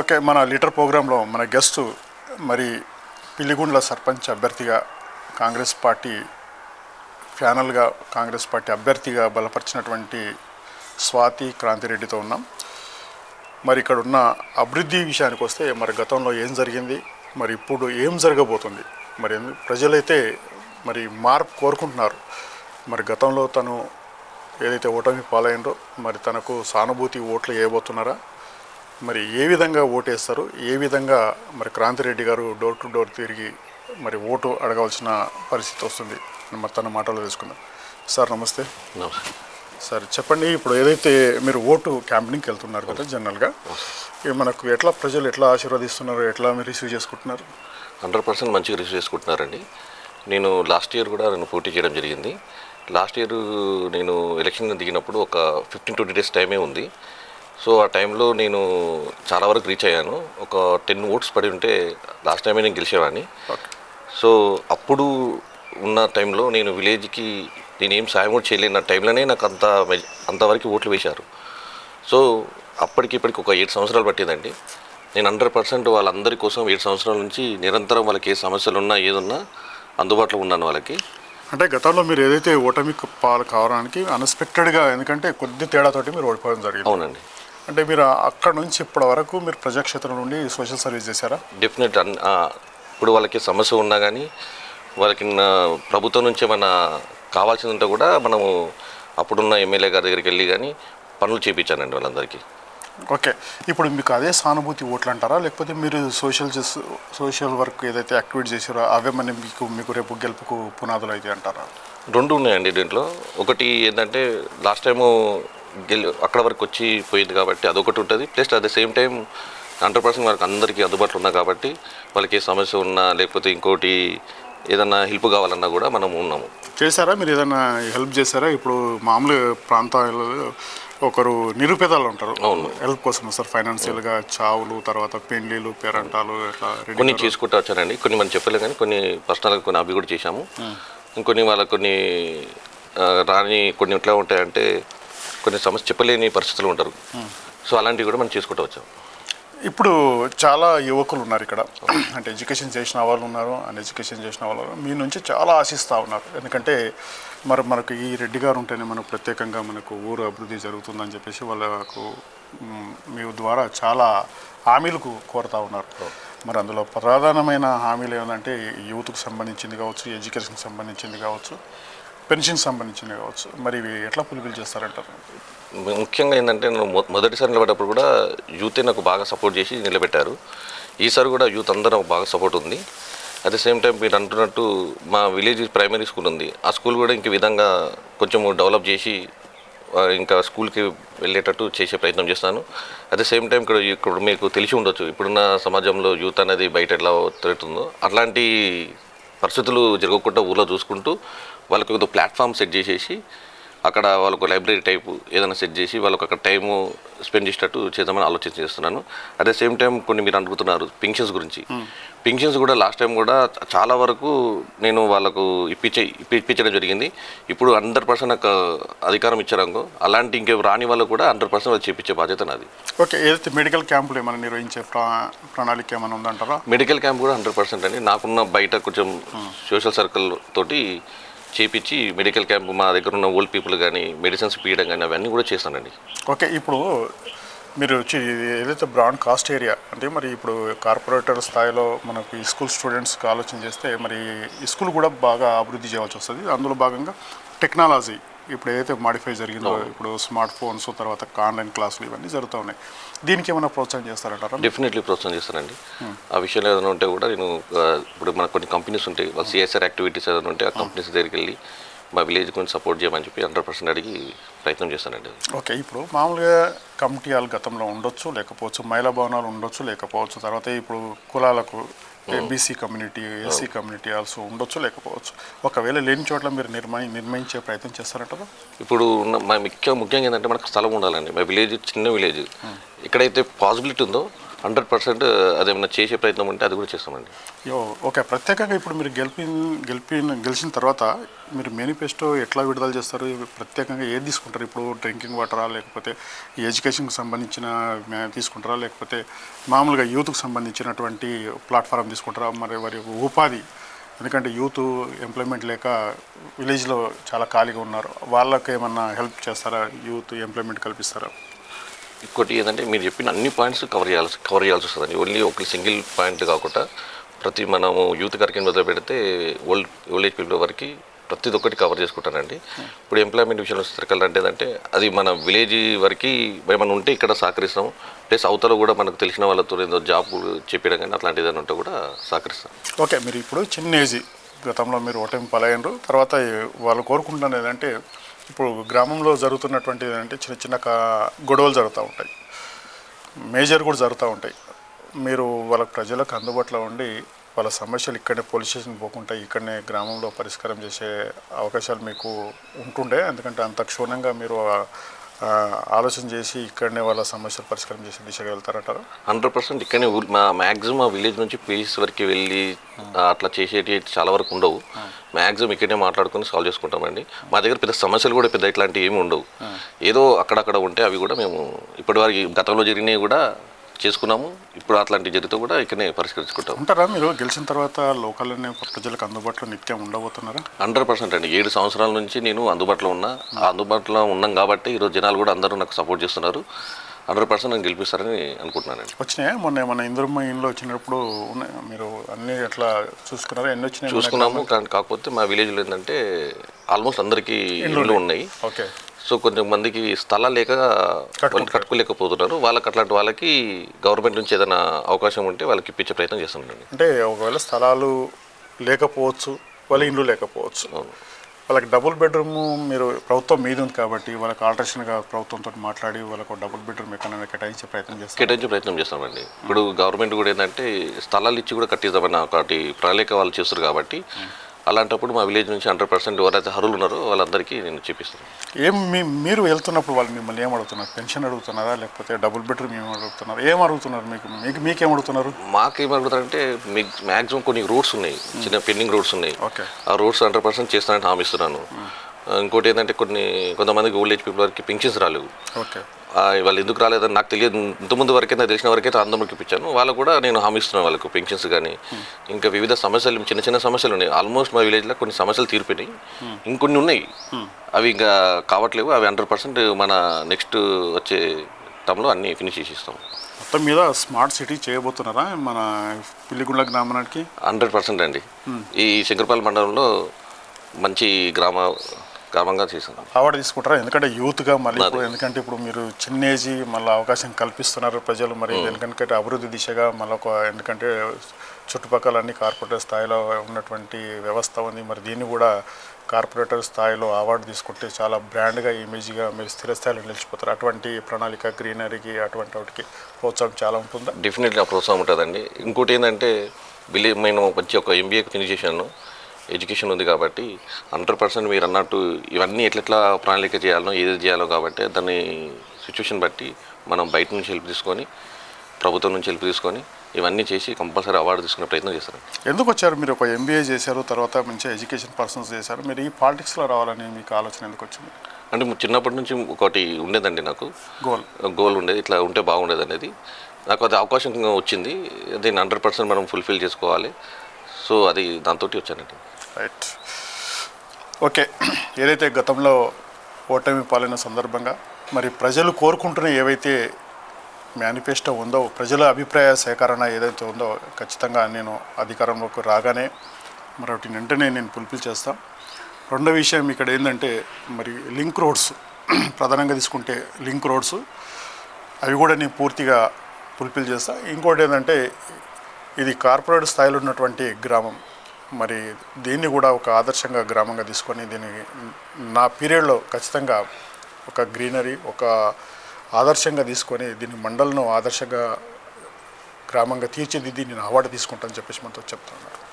Okay మన litre ప్రోగ్రాంలో మన గెస్ట్ మరి పిల్లిగుండ్ల సర్పంచ్ అభ్యర్థిగా కాంగ్రెస్ పార్టీ ఫ్యానల్గా కాంగ్రెస్ పార్టీ అభ్యర్థిగా బలపరిచినటువంటి స్వాతి క్రాంతిరెడ్డితో ఉన్నాం. మరి ఇక్కడ ఉన్న అభివృద్ధి విషయానికి వస్తే మరి గతంలో ఏం జరిగింది? మరి ఇప్పుడు ఏం జరగబోతుంది? మరి ప్రజలైతే మరి మార్పు కోరుకుంటున్నారు. మరి గతంలో తను ఏదైతే ఓటమి పాలైందో మరి తనకు సానుభూతి ఓట్లు వేయబోతున్నారా? మరి ఏ విధంగా ఓటేస్తారు ఏ విధంగా మరి క్రాంతిరెడ్డి గారు డోర్ టు డోర్ తిరిగి మరి ఓటు అడగవలసిన పరిస్థితి వస్తుంది మరి తన మాటలు తెలుసుకుందాం. సార్ నమస్తే. నమస్తే. సార్ చెప్పండి ఇప్పుడు ఏదైతే మీరు ఓటు క్యాంపెయినింగ్కి వెళ్తున్నారు కదా జనరల్గా మనకు ఎట్లా ప్రజలు ఎట్లా ఆశీర్వదిస్తున్నారు ఎట్లా మీరు రిసీవ్ చేసుకుంటున్నారు? హండ్రెడ్ పర్సెంట్ మంచిగా రిసీవ్ చేసుకుంటున్నారండి. నేను లాస్ట్ ఇయర్ కూడా నేను పోటీ చేయడం జరిగింది. లాస్ట్ ఇయర్ నేను ఎలక్షన్ దిగినప్పుడు ఒక ఫిఫ్టీన్ ట్వంటీ డేస్ టైమే ఉంది. సో ఆ టైంలో నేను చాలా వరకు రీచ్ అయ్యాను. ఒక టెన్ ఓట్స్ పడి ఉంటే లాస్ట్ టైమే నేను గెలిచేవాడిని. సో అప్పుడు ఉన్న టైంలో నేను విలేజ్కి నేను ఏం సాయం కూడా చేయలేని టైంలోనే నాకు అంత అంతవరకు ఓట్లు వేశారు. సో అప్పటికి ఇప్పటికి ఒక ఏడు సంవత్సరాలు పట్టిందండి. నేను హండ్రెడ్ పర్సెంట్ వాళ్ళందరి కోసం ఏడు సంవత్సరాల నుంచి నిరంతరం వాళ్ళకి ఏ సమస్యలు ఉన్నా ఏదున్నా అందుబాటులో ఉన్నాను వాళ్ళకి. అంటే గతంలో మీరు ఏదైతే ఓటమి పాలు కావడానికి అన్ఎక్స్పెక్టెడ్గా ఎందుకంటే కొద్ది తేడాతోటి మీరు ఓడిపోవడం జరిగింది. అవునండి. అంటే మీరు అక్కడ నుంచి ఇప్పటి వరకు మీరు ప్రజాక్షేత్రం నుండి సోషల్ సర్వీస్ చేశారా? డెఫినెట్ ఇప్పుడు వాళ్ళకి సమస్య ఉన్నా కానీ వాళ్ళకి ప్రభుత్వం నుంచి ఏమైనా కావాల్సింది ఉంటే కూడా మనము అప్పుడున్న ఎమ్మెల్యే గారి దగ్గరికి వెళ్ళి కానీ పనులు చేయించానండి వాళ్ళందరికీ. ఓకే. ఇప్పుడు మీకు అదే సానుభూతి ఓట్లు అంటారా? లేకపోతే మీరు సోషల్ సోషల్ వర్క్ ఏదైతే యాక్టివేట్ చేసారో అవే మన మీకు మీకు రేపు గెలుపుకు పునాదులు అయితే అంటారా? రెండు ఉన్నాయండి దీంట్లో. ఒకటి ఏంటంటే లాస్ట్ టైము గెలి అక్కడ వరకు వచ్చి పోయింది కాబట్టి అదొకటి ఉంటుంది. Plus at the same time hundred percent వాళ్ళకి అందరికీ అందుబాటులో ఉన్నా కాబట్టి వాళ్ళకి ఏ సమస్య ఉన్నా లేకపోతే ఇంకోటి ఏదన్నా హెల్ప్ కావాలన్నా కూడా మనం ఉన్నాము. చేశారా? మీరు ఏదైనా హెల్ప్ చేశారా? ఇప్పుడు మామూలు ప్రాంతాలలో ఒకరు నిరుపేదలు ఉంటారు. అవును. హెల్ప్ కోసం సార్ ఫైనాన్షియల్గా చావులు తర్వాత పెండ్లీలు పేరంటాలు ఇట్లా కొన్ని చేసుకుంటూ వచ్చానండి. కొన్ని మనం చెప్పలేం కానీ కొన్ని పర్సనల్గా కొన్ని అవి కూడా చేశాము. ఇంకొన్ని వాళ్ళకి కొన్ని రాని కొన్ని ఎట్లా ఉంటాయంటే కొన్ని సమస్య చెప్పలేని పరిస్థితులు ఉంటారు. సో అలాంటివి కూడా మనం చేసుకుంటూ వచ్చాము ఇప్పుడు చాలా యువకులు ఉన్నారు ఇక్కడ. అంటే ఎడ్యుకేషన్ చేసిన వాళ్ళు ఉన్నారు అండ్ ఎడ్యుకేషన్ చేసిన వాళ్ళు మీ నుంచి చాలా ఆశిస్తూ ఉన్నారు. ఎందుకంటే మరి మనకు ఈ రెడ్డి గారు ఉంటేనే మనకు ప్రత్యేకంగా మనకు ఊరు అభివృద్ధి జరుగుతుందని చెప్పేసి వాళ్ళకు మీ ద్వారా చాలా హామీలకు కోరుతా ఉన్నారు. మరి అందులో ప్రధానమైన హామీలు ఏంటంటే యూత్కు సంబంధించింది కావచ్చు ఎడ్యుకేషన్కి సంబంధించింది కావచ్చు. పెన్షన్ సంబంధించినవి కావచ్చు. మరి ఇవి ఎట్లా పులిపిలు చేస్తారంటారు? ముఖ్యంగా ఏంటంటే నేను మొదటిసారి నిలబడేటప్పుడు కూడా యూతే నాకు బాగా సపోర్ట్ చేసి నిలబెట్టారు. ఈసారి కూడా యూత్ అందరూ నాకు బాగా సపోర్ట్ ఉంది. అట్ ద సేమ్ టైం మీరు అంటున్నట్టు మా విలేజ్ ప్రైమరీ స్కూల్ ఉంది. ఆ స్కూల్ కూడా ఇంక విధంగా కొంచెం డెవలప్ చేసి ఇంకా స్కూల్కి వెళ్ళేటట్టు చేసే ప్రయత్నం చేస్తాను. అట్ ద సేమ్ టైం ఇక్కడ ఇప్పుడు మీకు తెలిసి ఉండొచ్చు. ఇప్పుడున్న సమాజంలో యూత్ అనేది బయట ఎట్లా తిరుగుతుందో అట్లాంటి పరిస్థితులు జరగకుండా ఊళ్ళో చూసుకుంటూ వాళ్ళకి ఒక ప్లాట్ఫామ్ సెట్ చేసేసి అక్కడ వాళ్ళకు లైబ్రరీ టైపు ఏదైనా సెట్ చేసి వాళ్ళకు అక్కడ టైము స్పెండ్ చేసేటట్టు చేద్దామని ఆలోచన చేస్తున్నాను. అట్ ద సేమ్ టైం కొన్ని మీరు అడుగుతున్నారు పింఛన్స్ గురించి. పింఛన్స్ కూడా లాస్ట్ టైం కూడా చాలా వరకు నేను వాళ్ళకు ఇప్పించే ఇప్పి- ఇప్పించడం జరిగింది. ఇప్పుడు హండ్రెడ్ పర్సెంట్ నాకు అధికారం ఇచ్చారనుకో అలాంటి ఇంకే రాని వాళ్ళకు కూడా హండ్రెడ్ పర్సెంట్ వాళ్ళు చేపించే బాధ్యత నాది. ఓకే ఏదైతే మెడికల్ క్యాంపులు ఏమైనా నిర్వహించే ప్రా ప్రణాళిక ఏమైనా ఉందంటారా? మెడికల్ క్యాంప్ కూడా హండ్రెడ్ పర్సెంట్ అండి. నాకున్న బయట కొంచెం సోషల్ సర్కిల్ తోటి చేపించి మెడికల్ క్యాంప్ మా దగ్గర ఉన్న ఓల్డ్ పీపుల్ కానీ మెడిసిన్స్ పీయడం కానీ అవన్నీ కూడా చేస్తానండి ఓకే ఇప్పుడు మీరు వచ్చి ఏదైతే బ్రాండ్ కాస్ట్ ఏరియా అంటే మరి ఇప్పుడు కార్పొరేటర్ స్థాయిలో మనకు ఈ స్కూల్ స్టూడెంట్స్కి ఆలోచన చేస్తే మరి స్కూల్ కూడా బాగా అభివృద్ధి చేయవలసి వస్తుంది. అందులో భాగంగా టెక్నాలజీ ఇప్పుడు ఏదైతే మాడిఫై జరిగిందో ఇప్పుడు స్మార్ట్ ఫోన్స్ తర్వాత ఆన్లైన్ క్లాసులు ఇవన్నీ జరుగుతూ ఉన్నాయి. దీనికి ఏమైనా ప్రోత్సాహం చేస్తారంటారా? డెఫినెట్లీ ప్రోత్సాహం చేస్తానండి. ఆ విషయంలో ఏదైనా ఉంటే కూడా నేను ఇప్పుడు మనకు కొన్ని కంపెనీస్ ఉంటాయి వాళ్ళు సిఎస్ఆర్ యాక్టివిటీస్ ఏదైనా ఉంటే ఆ కంపెనీస్ దగ్గరికి వెళ్ళి మా విలేజ్ కొంచెం సపోర్ట్ చేయమని చెప్పి హండ్రెడ్ పర్సెంట్ అడిగి ప్రయత్నం చేస్తానండి ఓకే ఇప్పుడు మామూలుగా కమిటీలు గతంలో ఉండొచ్చు లేకపోవచ్చు మహిళా భవనాలు ఉండొచ్చు లేకపోవచ్చు తర్వాత ఇప్పుడు కులాలకు BC community SC community also ఉండొచ్చు లేకపోవచ్చు. ఒకవేళ లేని చోట్ల మీరు నిర్మయి నిర్ణయించే ప్రయత్నం చేస్తారంటారా ఇప్పుడు ఉన్న మా ముఖ్య ముఖ్యంగా ఏంటంటే మనకు స్థలం ఉండాలండి. మా విలేజ్ చిన్న విలేజ్. ఎక్కడైతే పాసిబిలిటీ ఉందో హండ్రెడ్ పర్సెంట్ అదేమన్నా చేసే ప్రయత్నం ఉంటే అది కూడా చేస్తామండి. యో ఓకే ప్రత్యేకంగా ఇప్పుడు మీరు గెలిపి గెలిపి గెలిచిన తర్వాత మీరు మేనిఫెస్టో ఎట్లా విడుదల చేస్తారు? ప్రత్యేకంగా ఏది తీసుకుంటారు? ఇప్పుడు డ్రింకింగ్ వాటరా లేకపోతే ఎడ్యుకేషన్కి సంబంధించిన తీసుకుంటారా? లేకపోతే మామూలుగా యూత్కి సంబంధించినటువంటి ప్లాట్ఫారం తీసుకుంటారా? మరి వారి ఉపాధి ఎందుకంటే యూత్ ఎంప్లాయ్మెంట్ లేక విలేజ్లో చాలా ఖాళీగా ఉన్నారు. వాళ్ళకి ఏమన్నా హెల్ప్ చేస్తారా? యూత్ ఎంప్లాయ్మెంట్ కల్పిస్తారా? ఇంకోటి ఏంటంటే మీరు చెప్పిన అన్ని పాయింట్స్ కవర్ చేయాల్సి కవర్ చేయాల్సి వస్తుందండి ఓన్లీ ఒక సింగిల్ పాయింట్ కాకుండా ప్రతి మనము యూత్ కార్యక్రమం మొదలు పెడితే ఓల్డ్ ఓల్డ్ ఏజ్ పీపుల్ వరకు ప్రతి ఒక్కటి కవర్ చేసుకుంటానండి ఇప్పుడు ఎంప్లాయ్మెంట్ విషయంలో వచ్చేసరికి ఏంటంటే అది మన విలేజ్ వరకు ఏమైనా ఉంటే ఇక్కడ సహకరిస్తాం. ప్లస్ అవతల కూడా మనకు తెలిసిన వాళ్ళతో ఏదో జాబ్ చెప్పడం కానీ అట్లాంటిది ఏదైనా ఉంటే కూడా సహకరిస్తాం. ఓకే మీరు ఇప్పుడు చిన్న ఏజ్ గతంలో మీరు ఓటమి పలయ్యారు తర్వాత వాళ్ళు కోరుకుంటున్నారు ఏంటంటే ఇప్పుడు గ్రామంలో జరుగుతున్నటువంటి ఏంటంటే చిన్న చిన్న గొడవలు జరుగుతూ ఉంటాయి. మేజర్ కూడా జరుగుతూ ఉంటాయి. మీరు వాళ్ళ ప్రజలకు అందుబాటులో ఉండి వాళ్ళ సమస్యలు ఇక్కడనే పోలీస్ స్టేషన్ పోకుండా ఇక్కడనే గ్రామంలో పరిష్కారం చేసే అవకాశాలు మీకు ఉంటుండే. ఎందుకంటే అంత క్షుణ్ణంగా మీరు ఆలోచన చేసి ఇక్కడనే వాళ్ళ సమస్యలు పరిష్కారం చేసే దిశగా వెళ్తారంటారా? హండ్రెడ్ పర్సెంట్ ఇక్కడనే ఊరు మా మ్యాక్సిమం ఆ విలేజ్ నుంచి పీస్ వరకు వెళ్ళి అట్లా చేసేటి చాలా వరకు ఉండవు. మ్యాక్సిమం ఇక్కడనే మాట్లాడుకొని సాల్వ్ చేసుకుంటామండి. మా దగ్గర పెద్ద సమస్యలు కూడా పెద్ద ఇట్లాంటివి ఏమి ఉండవు. ఏదో అక్కడక్కడ ఉంటే అవి కూడా మేము ఇప్పటివరకు గతంలో జరిగినవి కూడా చేసుకున్నాము. ఇప్పుడు అట్లాంటివి జరిగితే కూడా ఇక్కడనే పరిష్కరించుకుంటాం ఉంటారా మీరు? గెలిచిన తర్వాత లోకల్లోనే ప్రజలకు అందుబాటులో నిత్యం ఉండబోతున్నారా? హండ్రెడ్ పర్సెంట్ అండి. ఏడు సంవత్సరాల నుంచి నేను అందుబాటులో ఉన్నా. ఆ అందుబాటులో ఉన్నాం కాబట్టి ఈరోజు జనాలు కూడా అందరూ నాకు సపోర్ట్ చేస్తున్నారు. హండ్రెడ్ పర్సెంట్ నేను గెలిపిస్తారని అనుకుంటున్నానండి. వచ్చినాయా? మొన్న మన ఇందురమ్మ ఇంట్లో వచ్చినప్పుడు మీరు అన్ని ఎట్లా చూసుకున్నారా? ఎన్ని వచ్చినాయి? చూసుకున్నాము. కానీ కాకపోతే మా విలేజ్లో ఏంటంటే ఆల్మోస్ట్ అందరికీ ఇళ్ళు ఉన్నాయి. ఓకే. సో కొంచెం మందికి స్థలాలు లేక కట్టుకోలేకపోతున్నారు. వాళ్ళకి అట్లాంటి వాళ్ళకి గవర్నమెంట్ నుంచి ఏదైనా అవకాశం ఉంటే వాళ్ళకి ఇప్పించే ప్రయత్నం చేస్తున్నాండి అంటే ఒకవేళ స్థలాలు లేకపోవచ్చు వాళ్ళ ఇండ్లు లేకపోవచ్చు. వాళ్ళకి డబుల్ బెడ్రూమ్ మీరు ప్రభుత్వం మీద ఉంది కాబట్టి వాళ్ళకి ఆల్టరేషన్గా ప్రభుత్వంతో మాట్లాడి వాళ్ళకు డబుల్ బెడ్రూమ్ ఎక్కడైనా కేటాయించే ప్రయత్నం చేస్తారు? కేటాయించే ప్రయత్నం చేస్తామండి. ఇప్పుడు గవర్నమెంట్ కూడా ఏంటంటే స్థలాలు ఇచ్చి కూడా కట్టిద్దామని ఒకటి ప్రణాళిక వాళ్ళు చేస్తారు కాబట్టి అలాంటప్పుడు మా విలేజ్ నుంచి హండ్రెడ్ పర్సెంట్ ఎవరైతే అర్హులు ఉన్నారో వాళ్ళందరికీ నేను చూపిస్తాను. ఏం మీ మీరు వెళ్తున్నప్పుడు వాళ్ళు మిమ్మల్ని ఏం అడుగుతున్నారు? పెన్షన్ అడుగుతున్నారా? లేకపోతే డబుల్ బెడ్రూమ్ ఏం అడుగుతున్నారు? ఏం అడుగుతున్నారు మీకు? మీకు మీకేం అడుగుతున్నారు? మాకేం అడుగుతారంటే మీకు మ్యాక్సిమం కొన్ని రోడ్స్ ఉన్నాయి. చిన్న పెండింగ్ రోడ్స్ ఉన్నాయి. ఓకే. ఆ రోడ్స్ హండ్రెడ్ పర్సెంట్ చేస్తానని హామీ ఇస్తున్నాను. ఇంకోటి ఏంటంటే కొన్ని కొంతమందికి ఓల్డ్ ఏజ్ పీపుల్ వరకు పింఛన్స్ రాలేవు. ఓకే. వాళ్ళు ఎందుకు రాలేదని నాకు తెలియదు. ఇంతకుముందు వరకే నాకు తెలిసిన వరకే అందరికి ఇప్పించాను వాళ్ళకు కూడా నేను హామీ ఇస్తున్నాను వాళ్ళకు పెన్షన్స్ కానీ ఇంకా వివిధ సమస్యలు చిన్న చిన్న సమస్యలు ఉన్నాయి. ఆల్మోస్ట్ మా విలేజ్లో కొన్ని సమస్యలు తీరిపోయినాయి. ఇంకొన్ని ఉన్నాయి. అవి ఇంకా కావట్లేవు. అవి హండ్రెడ్ పర్సెంట్ మన నెక్స్ట్ వచ్చే టైంలో అన్నీ ఫినిష్ చేసి ఇస్తాం మొత్తం మీద స్మార్ట్ సిటీ చేయబోతున్నారా? మన పిల్లిగుండ్ల గ్రామానికి? హండ్రెడ్ పర్సెంట్ అండి. ఈ శంకరపల్లి మండలంలో మంచి గ్రామ గ్రామంగా చేశాను అవార్డు తీసుకుంటారా? ఎందుకంటే యూత్గా మళ్ళీ ఇప్పుడు ఎందుకంటే ఇప్పుడు మీరు చిన్న ఏజీ మళ్ళీ అవకాశం కల్పిస్తున్నారు ప్రజలు. మరి ఎందుకంటే అభివృద్ధి దిశగా మళ్ళీ ఒక ఎందుకంటే చుట్టుపక్కల అన్ని కార్పొరేటర్ స్థాయిలో ఉన్నటువంటి వ్యవస్థ ఉంది. మరి దీన్ని కూడా కార్పొరేటర్ స్థాయిలో అవార్డు తీసుకుంటే చాలా బ్రాండ్గా ఇమేజ్గా మీరు స్థిర స్థాయిలో నిలిచిపోతారు. అటువంటి ప్రణాళిక గ్రీనరీకి అటువంటి వాటికి ప్రోత్సాహం చాలా ఉంటుందా? డెఫినెట్లీ ఆ ప్రోత్సాహం ఉంటుందండి. ఇంకోటి ఏంటంటే విలేజ్ నేను మంచి ఒక ఎంబీఏకి ఫినిష్ చేశాను. ఎడ్యుకేషన్ ఉంది కాబట్టి హండ్రెడ్ పర్సెంట్ మీరు అన్నట్టు ఇవన్నీ ఎట్లెట్లా ప్రణాళిక చేయాలనో ఏది చేయాలో కాబట్టి దాన్ని సిచ్యువేషన్ బట్టి మనం బయట నుంచి హెల్ప్ తీసుకొని ప్రభుత్వం నుంచి హెల్ప్ తీసుకొని ఇవన్నీ చేసి కంపల్సరీ అవార్డు తీసుకునే ప్రయత్నం చేస్తాను ఎందుకు వచ్చారు? మీరు ఒక ఎంబీఏ చేశారు తర్వాత మంచి ఎడ్యుకేషన్ పర్సన్స్ చేశారు. మీరు ఈ పాలిటిక్స్లో రావాలని మీకు ఆలోచన ఎందుకు వచ్చింది? అంటే చిన్నప్పటి నుంచి ఒకటి ఉండేదండి నాకు. గోల్ గోల్ ఉండేది ఇట్లా ఉంటే బాగుండేది అనేది. నాకు అది అవకాశం వచ్చింది. దీన్ని హండ్రెడ్ పర్సెంట్ మనం ఫుల్ఫిల్ చేసుకోవాలి. సో అది దాంతో వచ్చానండి. రైట్ ఓకే ఏదైతే గతంలో ఓటమి పాలైన సందర్భంగా మరి ప్రజలు కోరుకుంటున్న ఏవైతే మేనిఫెస్టో ఉందో ప్రజల అభిప్రాయ సేకరణ ఏదైతే ఉందో ఖచ్చితంగా నేను అధికారంలోకి రాగానే మరొకటి వెంటనే నేను ఫుల్ఫిల్ చేస్తాను రెండో విషయం ఇక్కడ ఏంటంటే మరి లింక్ రోడ్స్ ప్రధానంగా తీసుకుంటే లింక్ రోడ్స్ అవి కూడా నేను పూర్తిగా ఫుల్ఫిల్ చేస్తాను ఇంకోటి ఏంటంటే ఇది కార్పొరేట్ స్థాయిలో ఉన్నటువంటి గ్రామం. మరి దీన్ని కూడా ఒక ఆదర్శంగా గ్రామంగా తీసుకొని దీన్ని నా పీరియడ్లో ఖచ్చితంగా ఒక గ్రీనరీ ఒక ఆదర్శంగా తీసుకొని దీన్ని మండలను ఆదర్శంగా గ్రామంగా తీర్చిదిద్ది నేను అవార్డు తీసుకుంటానని చెప్పేసి మనతో చెప్తున్నారు.